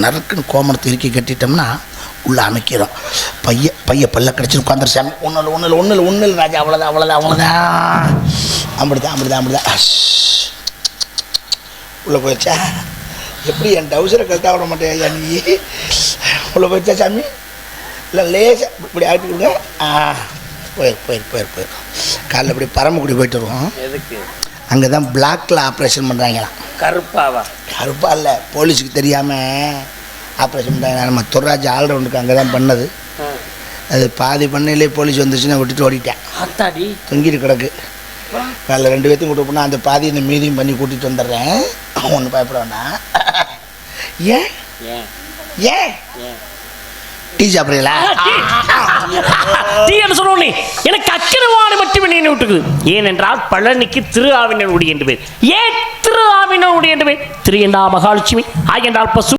நறுக்குன்னு கோமணத்தை இறுக்கி கட்டிட்டோம்னா உள்ளே அமைக்கிறோம். பைய பைய பல்ல கிடச்சி உட்காந்துரு சாமி ஒன்றில் ஒன்றில் ஒன்றில் ஒன்றில் ராஜா அவ்வளோதான் அவ்வளோதான் அவ்வளோதான் அப்படிதான் அப்படிதான் அப்படிதான். உள்ளே போயிடுச்சா? எப்படி என் டவுசரை கழட்டா விட மாட்டேன் நீ? உள்ளே போயிடுச்சா சாமி? இல்லை லேசாக இப்படி ஆட்டி விடுங்க ஆ போயிரு போயிரு போயிரு போயிரு. காலைல இப்படி பரமக்குடி போயிட்டு வருவோம். எதுக்கு? அங்கே தான் பிளாக்ல ஆப்ரேஷன் பண்ணுறாங்களாம் கருப்பாவா? கருப்பா இல்லை போலீஸுக்கு தெரியாமல் ஆப்ரேஷன் பண்ணுறாங்க நம்ம துர்ராஜ் ஆல்ரவுண்டுக்கு அங்கே தான் பண்ணது. அது பாதி பண்ணையிலே போலீஸ் வந்துச்சுன்னா விட்டுட்டு ஓடிட்டேன். அத்தாடி. தொங்கிட்டு கிடக்கு. காலைல ரெண்டு பேர்த்தையும் கூட்டு போனால் அந்த பாதி இந்த மீதியும் பண்ணி கூட்டிகிட்டு வந்துடுறேன். ஒன்றும் பயப்பட வேண்டாம். ஏன்? ஏன்? டீ சாப்பிட்றீங்களா? தீ என்று சொன்னோன்னே எனக்கு அக்கிரவாணி மட்டுமே நினைவு விட்டுக்குது ஏனென்றால் பழனிக்கு திரு ஆவினருடைய என்று பேர். ஏன்? திரு திரு என்றால் மகாலட்சுமி ஆ என்றால் பசு